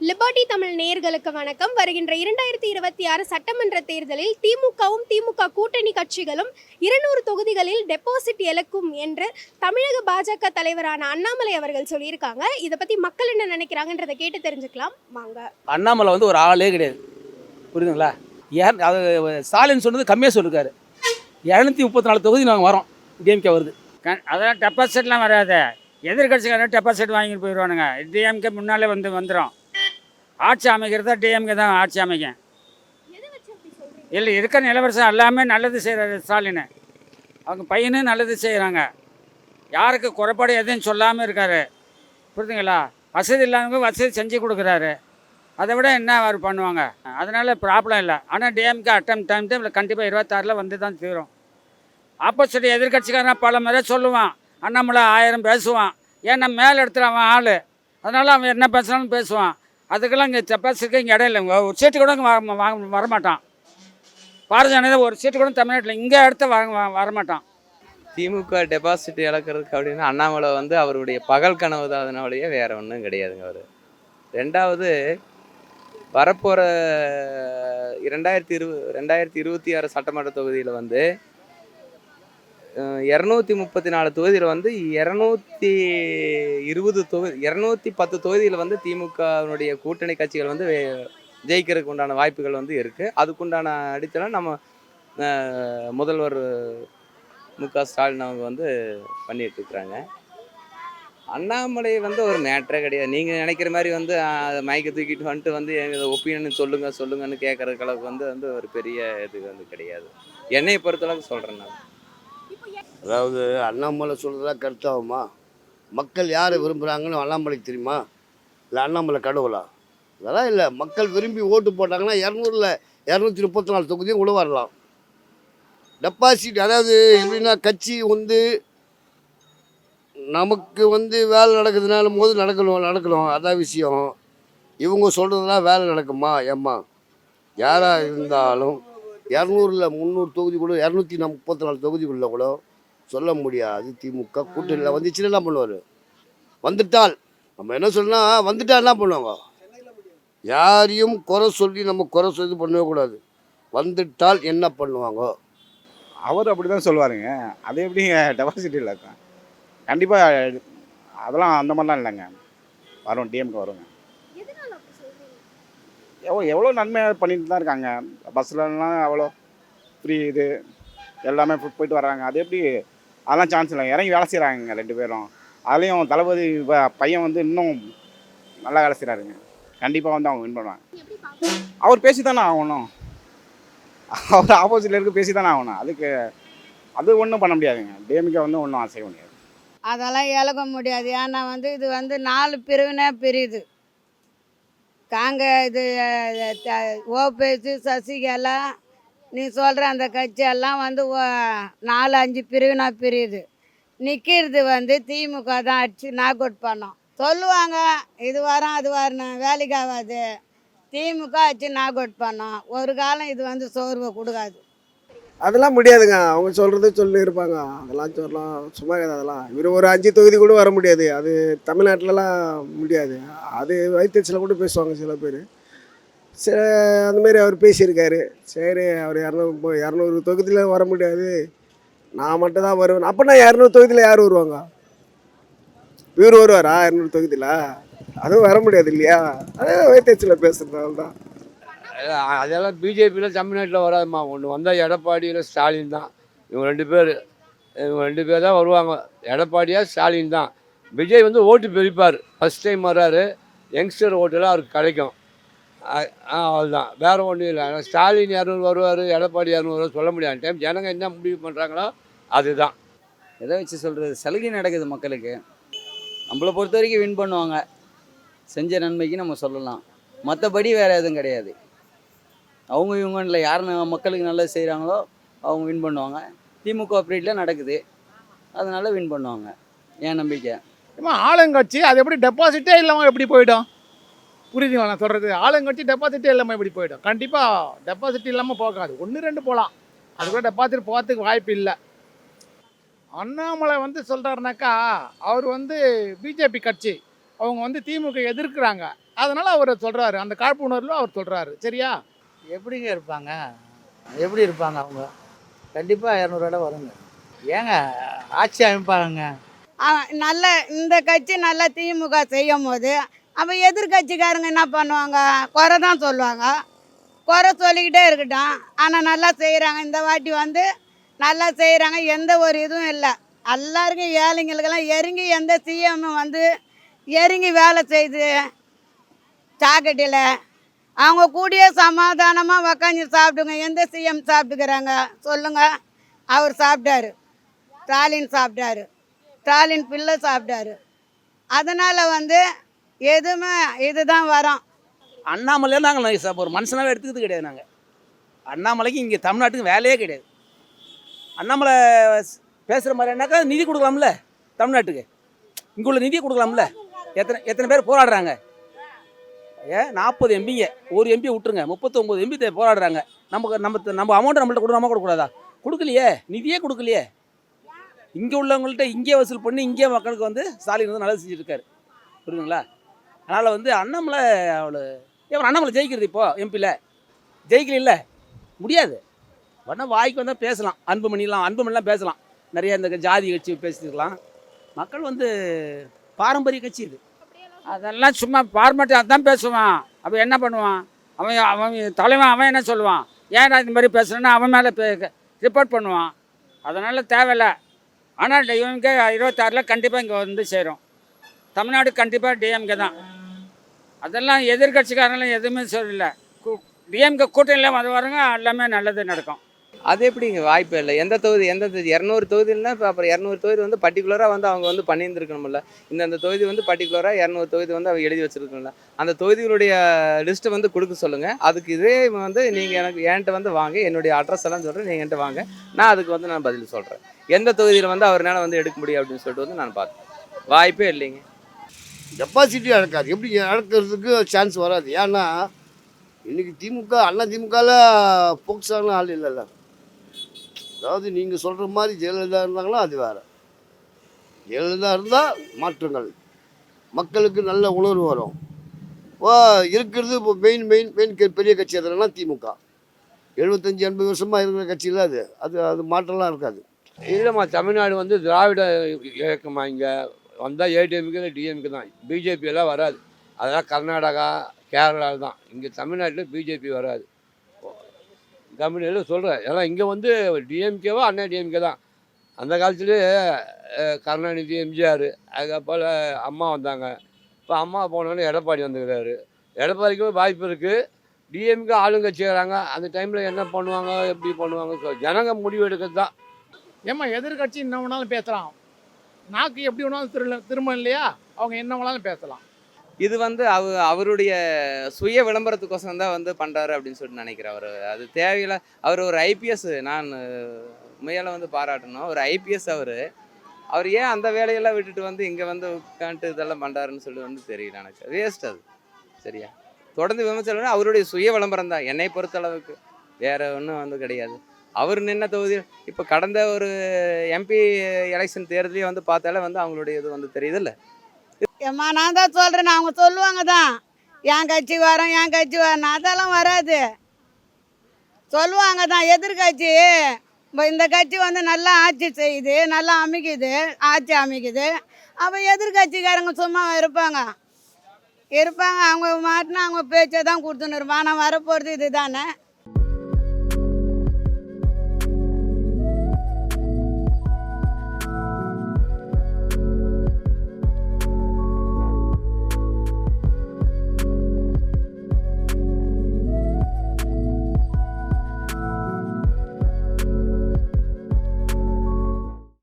Liberty Tamil நேயர்களுக்கு வணக்கம். வருகின்ற இரண்டாயிரத்தி இருபத்தி ஆறு சட்டமன்ற தேர்தலில் திமுகவும் திமுக கூட்டணி கட்சிகளும் இருநூறு தொகுதிகளில் டெபாசிட் இழக்கும் என்று தமிழக பாஜக தலைவரான அண்ணாமலை அவர்கள் சொல்லியிருக்காங்க. இதை பத்தி மக்கள் என்ன நினைக்கிறாங்கன்றதை கேட்டு தெரிஞ்சுக்கலாம். வாங்க. அண்ணாமலை வந்து ஒரு ஆளே கிடையாது. புரியுதுங்களா? ஏன் அது ஸ்டாலின் சொன்னது கம்மியாக சொல்லிருக்காரு. இரநூத்தி முப்பத்தி நாலு தொகுதி நாங்கள் வரோம். டிஎம்கே வருது. க- அதெல்லாம் டெபாசிட்லாம் வராது. எதிர்கட்சிக்காரன் டெபாசிட் வாங்கிட்டு போயிடுவானுங்க. டிஎம்கே முன்னாலே வந்து வந்துடும் ஆட்சி அமைக்கிறதா டிஎம்கே தான் ஆட்சி அமைக்கும். இல்லை இருக்க நிலவரசம் எல்லாமே நல்லது செய்கிறாரு ஸ்டாலின். அவங்க பையனும் நல்லது செய்கிறாங்க யாருக்கு குறைபாடு எதுவும் சொல்லாமல் இருக்காரு. புரியுதுங்களா? வசதி இல்லாதவங்க வசதி செஞ்சு கொடுக்குறாரு. அதை விட என்ன அவர் பண்ணுவாங்க? அதனால ப்ராப்ளம் இல்லை. ஆனால் டிஎம்கே அட்டம் டைம் டைமில் கண்டிப்பாக இருபத்தாறில் வந்து தான் தீரும் ஆப்போசிட் எதிர்கட்சிக்காரன் பல முறை சொல்லுவான். அண்ணாமலை ஆயிரம் பேசுவான். ஏன்னா மேல் இடத்துல அவன் ஆள். அதனால் அவன் என்ன பேசுனாலும் பேசுவான். அதுக்கெல்லாம் இங்கே சப்பாசிக்கு இங்கே இடம் இல்லை. ஒரு சீட்டு கூட இங்கே வாங்க வரமாட்டான். பாரதிய ஜனதா ஒரு சீட்டு கூட தமிழ்நாட்டில் இங்கே இடத்த வர வரமாட்டான். திமுக டெபாசிட் இழக்கிறதுக்கு அப்படின்னா அண்ணாமலை வந்து அவருடைய பகல் கனவு தான் வேறு ஒன்றும் கிடையாதுங்க அவர். ரெண்டாவது வரப்போகிற இரண்டாயிரத்தி இரு ரெண்டாயிரத்தி இருபத்தி ஆறு சட்டமன்ற தொகுதியில் வந்து இரநூத்தி முப்பத்தி நாலு தொகுதியில் வந்து இரநூத்தி இருபது தொகுதி இரநூத்தி பத்து தொகுதியில் வந்து திமுகவினுடைய கூட்டணி கட்சிகள் வந்து ஜெயிக்கிறதுக்கு உண்டான வாய்ப்புகள் வந்து இருக்குது அதுக்குண்டான அடித்தளம் நம்ம முதல்வர் மு க ஸ்டாலின் அவங்க வந்து பண்ணிகிட்டு இருக்கிறாங்க. அண்ணாமலை வந்து ஒரு மேட்ரே கிடையாது. நீங்கள் நினைக்கிற மாதிரி வந்து மைக்கை தூக்கிட்டு வந்துட்டு வந்து எங்கள் ஒப்பீனியன் சொல்லுங்கள் சொல்லுங்கன்னு கேட்குறதுக்கு அளவுக்கு வந்து வந்து ஒரு பெரிய இது வந்து கிடையாது. என்னையை பொறுத்தளவுக்கு சொல்கிறேன் நான். அதாவது அண்ணாமலை சொல்கிறதா கருத்தாகுமா மக்கள் யாரை விரும்புகிறாங்கன்னு அண்ணாமலைக்கு தெரியுமா? இல்லை அண்ணாமலை கடவுளா? அதெல்லாம் இல்லை. மக்கள் விரும்பி ஓட்டு போட்டாங்கன்னா இரநூறுல இரநூத்தி முப்பத்தி நாலு தொகுதியும் உள்ள வரலாம். டெபாசிட் அதாவது எப்படின்னா கட்சி வந்து நமக்கு வந்து வேலை நடக்குதுனாலும் போது நடக்கணும் நடக்கணும். அதான் விஷயம். இவங்க சொல்கிறதுலாம் வேலை நடக்குமா? ஏம்மா? யாராக இருந்தாலும் இரநூறில் முந்நூறு தொகுதி கூட இரநூத்தி முப்பத்தி நாலு தொகுதிக்குள்ளே கூட சொல்ல முடியாது. திமுக கூட்டணியில் வந்துச்சுன்னா என்ன பண்ணுவார்? வந்துட்டால். நம்ம என்ன சொல்லணும் வந்துட்டா என்ன பண்ணுவாங்க? யாரையும் குறை சொல்லி நம்ம குறை சொல்லி பண்ணவே கூடாது. வந்துட்டால் என்ன பண்ணுவாங்க? அவர் அப்படி தான் சொல்லுவாருங்க அது எப்படிங்க டெபாசிட் இல்லை கண்டிப்பாக அதெல்லாம் அந்த மாதிரிலாம் இல்லைங்க. வரும் டிஎம்கே வருங்க. எவ்வளோ எவ்வளோ நன்மை பண்ணிட்டு தான் இருக்காங்க. பஸ்லலாம் அவ்வளோ ஃப்ரீ இது எல்லாமே போயிட்டு வர்றாங்க. அது எப்படி அதெல்லாம் சான்ஸ் இல்லை இறங்கி வேலை செய்கிறாங்க ரெண்டு பேரும். அதுலேயும் தளபதி ப- பையன் வந்து இன்னும் நல்லா வேலை செய்கிறாருங்க கண்டிப்பாக வந்து அவங்க வின் பண்ணுவாங்க அவர் பேசி தானே ஆகணும். அவர் ஆப்போசிட்டில் இருக்க பேசி தானே ஆகணும். அதுக்கு அது ஒன்றும் பண்ண முடியாதுங்க. டிஎம்கே வந்து ஒன்றும் செய்ய முடியாது அதெல்லாம் இழக்க முடியாது. ஏன்னா வந்து இது வந்து நாலு பிரிவினே பிரியுது. காங்க இது ஓபிஎஸ் சசிகலா நீ சொல்கிற அந்த கட்சியெல்லாம் வந்து ஓ- நாலு அஞ்சு பிரிவினா பிரியுது. நிற்கிறது வந்து திமுக தான் அடிச்சு நாக் அவுட் பண்ணோம். சொல்லுவாங்க இது வரோம் அது வரணும் வேலைக்கு ஆகாது. திமுக அடிச்சு நாக் அவுட் பண்ணோம். ஒரு காலம் இது வந்து சோர்வை கொடுக்காது. அதெல்லாம் முடியாதுங்க. அவங்க சொல்கிறது சொல்லி இருப்பாங்க. அதெல்லாம் சொல்லலாம். சும்மா அதெல்லாம். இவர் ஒரு அஞ்சு தொகுதி கூட வர முடியாது. அது தமிழ்நாட்டிலலாம் முடியாது. அது வைத்தியத்தில் கூட பேசுவாங்க சில பேர். சரி அந்தமாரி அவர் பேசியிருக்காரு. சரி அவர் இரநூறு இரநூறு தொகுதியில் வர முடியாது. நான் மட்டும் தான் வருவேன். அப்போனா இரநூறு தொகுதியில் யார் வருவாங்க? இவர் வருவாரா இரநூறு தொகுதியில்? அதுவும் வர முடியாது இல்லையா? அதே வைத்தியத்தில் பேசுகிறதால தான். அதெல்லாம் பிஜேபியில் தமிழ்நாட்டில் வராதும்மா. ஒன்று வந்தால் எடப்பாடியில் ஸ்டாலின் தான். இவங்க ரெண்டு பேர் இவங்க ரெண்டு பேர் தான் வருவாங்க. எடப்பாடியாக ஸ்டாலின் தான். விஜய் வந்து ஓட்டு பிரிப்பார். ஃபஸ்ட் டைம் வர்றாரு யங்ஸ்டர் ஓட்டெல்லாம் அவருக்கு கிடைக்கும். அவ்வளோதான் வேறு ஒன்றும் இல்லை. ஆனால் ஸ்டாலின் இரநூறு வருவார் எடப்பாடி இரநூறு வருவார் சொல்ல முடியாது. டைம் ஜனங்க என்ன முடிவு பண்ணுறாங்களோ அதுதான். எதை வச்சு சொல்கிறது சலுகை நடக்குது மக்களுக்கு. நம்மளை பொறுத்த வரைக்கும் வின் பண்ணுவாங்க. செஞ்ச நன்மைக்கு நம்ம சொல்லலாம். மற்றபடி வேறு எதுவும் கிடையாது. அவங்க இவங்கன்ல யார் ந- மக்களுக்கு நல்லது செய்கிறாங்களோ அவங்க வின் பண்ணுவாங்க. திமுக பீரியடில் நடக்குது. அதனால வின் பண்ணுவாங்க. என் நம்பிக்கை. ஏமா ஆளுங்கட்சி அது எப்படி டெபாசிட்டே இல்லாமல் எப்படி போயிடும்? புரியுதுங்களா நான் சொல்கிறது ஆளுங்கட்சி டெபாசிட்டே இல்லாமல் எப்படி போயிடும். கண்டிப்பாக டெபாசிட் இல்லாமல் போகாது. ஒன்று ரெண்டு போகலாம் அதுக்குள்ள டெபாசிட் போகிறதுக்கு வாய்ப்பு இல்லை. அண்ணாமலை வந்து சொல்கிறாருனாக்கா அவர் வந்து பிஜேபி கட்சி. அவங்க வந்து திமுக எதிர்க்கிறாங்க. அதனால் அவர் சொல்கிறாரு அந்த காழ்ப்புணர்வில் அவர் சொல்கிறாரு சரியா? எப்படிங்க இருப்பாங்க? எப்படி இருப்பாங்க அவங்க? கண்டிப்பாக இரநூறுவா வருங்க. ஏங்க ஆட்சி அமைப்பாங்க? நல்ல இந்த கட்சி நல்லா திமுக செய்யும் போது அப்போ எதிர்கட்சிக்காரங்க என்ன பண்ணுவாங்க? குறை தான் சொல்லுவாங்க. குறை சொல்லிக்கிட்டே இருக்கட்டும். ஆனால் நல்லா செய்கிறாங்க இந்த வாட்டி வந்து நல்லா செய்கிறாங்க எந்த ஒரு இதுவும் இல்லை. எல்லாருக்கும் ஏழைங்களுக்கெல்லாம் எறங்கி எந்த சிஎம் வந்து எறங்கி வேலை செய்து சாக்கட்டியில் அவங்க கூடயே சமாதானமாக உக்காந்து சாப்பிடுங்க. எந்த சிஎம் சாப்பிட்டுக்கிறாங்க? சொல்லுங்கள் அவர் சாப்பிட்டாரு. ஸ்டாலின் சாப்பிட்டாரு. ஸ்டாலின் பிள்ளை சாப்பிட்டாரு. அதனால் வந்து எதுவுமே இதுதான் வரோம். அண்ணாமலையே நாங்கள் ஒரு மனுஷனாகவே எடுத்துக்கிறது கிடையாது நாங்கள் அண்ணாமலைக்கு இங்கே தமிழ்நாட்டுக்கு வேலையே கிடையாது. அண்ணாமலை பேசுகிற மாதிரினாக்கா நிதி கொடுக்கலாம்ல தமிழ்நாட்டுக்கு. இங்கே உள்ள நிதி கொடுக்கலாம்ல. எத்தனை எத்தனை பேர் போராடுறாங்க? ஏ நாற்பது எம்பிங்க ஒரு எம்பி விட்டுருங்க. முப்பத்தொம்போது எம்பி போராடுறாங்க. நமக்கு நம்ம நம்ம அமௌண்ட் நம்மள்ட்ட கொடு நம்ம கொடுக்கூடாதா கொடுக்கலையே. நிதியே கொடுக்கலையே. இங்கே உள்ளவங்கள்ட்ட இங்கே வசூல் பண்ணி இங்கே மக்களுக்கு வந்து ஸ்டாலின் வந்து நல்லது செஞ்சுருக்காரு. புரியுதுங்களா? அதனால் வந்து அண்ணாமலை அவ்வளோ ஏன் அண்ணாமலை ஜெயிக்கிறது இப்போ எம்பியில் ஜெயிக்கல முடியாது. வேணா வாய்க்கு வந்தால் பேசலாம். அன்புமணிலாம் அன்புமணிலாம் பேசலாம். நிறைய இந்த ஜாதி கட்சி பேசிக்கலாம் மக்கள் வந்து பாரம்பரிய கட்சி இது. அதெல்லாம் சும்மா ஃபார்மேட் தான் பேசுவான். அப்போ என்ன பண்ணுவான்? அவன் அவன் தலைவன் அவன் என்ன சொல்லுவான்? ஏன்டா இந்த மாதிரி பேசுகிறேன்னா அவன் மேலே ரிப்போர்ட் பண்ணுவான். அதனால் தேவையில்ல. ஆனால் இவங்க இருபத்தாறில் கண்டிப்பாக இங்கே வந்து சேரும். தமிழ்நாடு கண்டிப்பாக டிஎம்கே தான். அதெல்லாம் எதிர்கட்சிக்காரங்களாம் எதுவுமே சொல்லல. டிஎம்கே கூட்டணியில் வந்து வரவங்க எல்லாமே நல்லது நடக்கும். அது எப்படிங்க? வாய்ப்பு இல்லை. எந்த தொகுதி எந்த தொகுதி? இரநூறு தொகுதினா இப்போ அப்புறம் இரநூறு தொகுதி வந்து பர்டிகுலராக வந்து அவங்க வந்து பண்ணியிருந்துருக்கணும்ல. இந்தந்த தொகுதி வந்து பர்டிகுலராக இரநூறு தொகுதி வந்து அவங்க எழுதி வச்சுருக்கணும்ல. அந்த தொகுதிகளுடைய லிஸ்ட்டை வந்து கொடுக்க சொல்லுங்கள் அதுக்கு இதே வந்து நீங்கள் எனக்கு என்கிட்ட வந்து வாங்க. என்னுடைய அட்ரஸ் எல்லாம் சொல்கிறேன் நீங்கள் என்கிட்ட வாங்க. நான் அதுக்கு வந்து நான் பதில் சொல்கிறேன் எந்த தொகுதியில் வந்து அவரால் வந்து எடுக்க முடியும் அப்படின்னு சொல்லிட்டு வந்து நான் பார்த்தேன் வாய்ப்பே இல்லைங்க. டெபாசிட்டி நடக்காது எப்படி நடக்கிறதுக்கு சான்ஸ் வராது. ஏன்னா இன்னைக்கு திமுக அண்ணா திமுகவில் போக்ஸான ஆள் இல்லைல்ல. அதாவது நீங்கள் சொல்கிற மாதிரி ஜெயலலிதா இருந்தாங்கன்னா அது வேறு. ஜெயலலிதா இருந்தால் மாற்றங்கள். மக்களுக்கு நல்ல உணர்வு வரும். ஓ இருக்கிறது இப்போ மெயின் மெயின் மெயின் பெரிய கட்சி எதுனா திமுக. எழுபத்தஞ்சி எண்பது வருஷமாக இருக்கிற கட்சியில் அது. அது அது மாற்றம்லாம் இருக்காது. இல்லைம்மா தமிழ்நாடு வந்து திராவிட இயக்கமா இங்கே? வந்தால் ஏடிஎம்கே டிஎம்கே தான். பிஜேபியெல்லாம் வராது. அதெல்லாம் கர்நாடகா கேரளா தான். இங்கே தமிழ்நாட்டில் பிஜேபி வராது. தமிழ்நாட்டில் சொல்கிறேன் ஏன்னா இங்கே வந்து டிஎம்கேவோ அண்ணா டிஎம்கே தான். அந்த காலத்துலேயே கருணாநிதி எம்ஜிஆர் அதுக்கப்புறம் அம்மா வந்தாங்க. இப்போ அம்மா போனோடனே எடப்பாடி வந்துக்கிறாரு. எடப்பாடிக்கும் வாய்ப்பு இருக்குது டிஎம்கே ஆளுங்கட்சிக்கிறாங்க அந்த டைமில் என்ன பண்ணுவாங்க எப்படி பண்ணுவாங்க ஜனங்க முடிவு எடுக்கிறது தான். ஏம்மா எதிர்கட்சி என்ன வேணாலும் பேசுகிறான் நாக்கு எப்படி வேணாலும் திரு திரும்ப இல்லையா? அவங்க என்ன வேணாலும் பேசலாம். இது வந்து அவ அவருடைய சுய விளம்பரத்துக்கோசம் தான் வந்து பண்ணுறாரு அப்படின்னு சொல்லிட்டு நினைக்கிறேன் அவர். அது தேவையில்லை. அவர் ஒரு ஐபிஎஸ் நான் உண்மையால வந்து பாராட்டணும். ஒரு ஐபிஎஸ் அவர். அவர் ஏன் அந்த வேலையெல்லாம் விட்டுட்டு வந்து இங்கே வந்து உட்காந்துட்டு இதெல்லாம் பண்ணுறாருன்னு சொல்லி வந்து தெரியல எனக்கு. வேஸ்ட் அது. சரியா? தொடர்ந்து விமர்சனம் அவருடைய சுய விளம்பரம் தான். என்னை பொறுத்தளவுக்கு. வேற ஒன்றும் வந்து கிடையாது. அவர் நின்ன தொகுதியில் இப்போ கடந்த ஒரு எம்பி எலெக்ஷன் தேர்தலையும் வந்து பார்த்தாலே வந்து அவங்களுடைய இது வந்து தெரியுதுல்ல. ஏம்மா நான் தான் சொல்கிறேன் அவங்க சொல்லுவாங்க தான். என் கட்சி வரோம் என் கட்சி வரோம் அதெல்லாம் வராது. சொல்லுவாங்க தான் எதிர்கட்சி. இப்போ இந்த கட்சி வந்து நல்லா ஆட்சி செய்யுது நல்லா அமைக்குது ஆட்சி அமைக்குது. அப்போ எதிர்கட்சிக்காரங்க சும்மா இருப்பாங்க. இருப்பாங்க அவங்க மாட்டினா அவங்க பேச்சை தான் கொடுத்துன்னு இருப்பான் ஆனால் வரப்போகிறது இது தானே